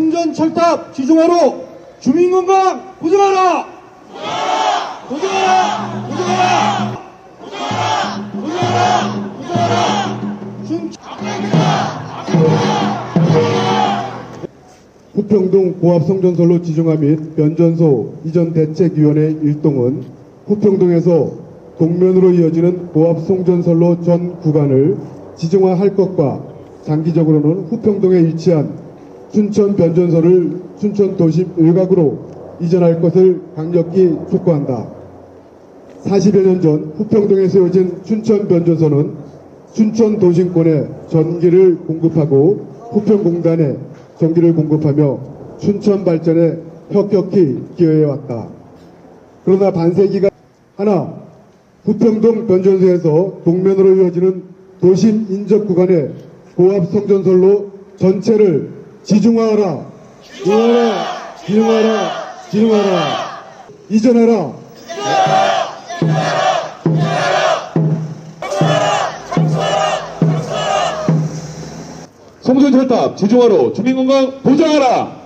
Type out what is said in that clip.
운전 철탑 지중화로 주민 건강 보증하라! 보증하라! 보증하라! 보증하라! 보증하라! 준 후평동 고압성전선로 지중화 및 변전소 이전 대책위원회 일동은 후평동에서 동면으로 이어지는 고압송전선로 전 구간을 지중화할 것과 장기적으로는 후평동에 위치한 춘천 변전소를 춘천 도심 일각으로 이전할 것을 강력히 촉구한다. 40여 년 전 후평동에 세워진 춘천 변전소는 춘천 도심권에 전기를 공급하고 후평공단에 전기를 공급하며 춘천 발전에 혁혁히 기여해 왔다. 그러나 반세기가 하나 후평동 변전소에서 동면으로 이어지는 도심 인접 구간의 고압 성전선로 전체를 지중화하라, 지중화하라, 지중화하라, 지중화하라, 이전하라. 송전 철탑 지중화로 주민건강 보장하라.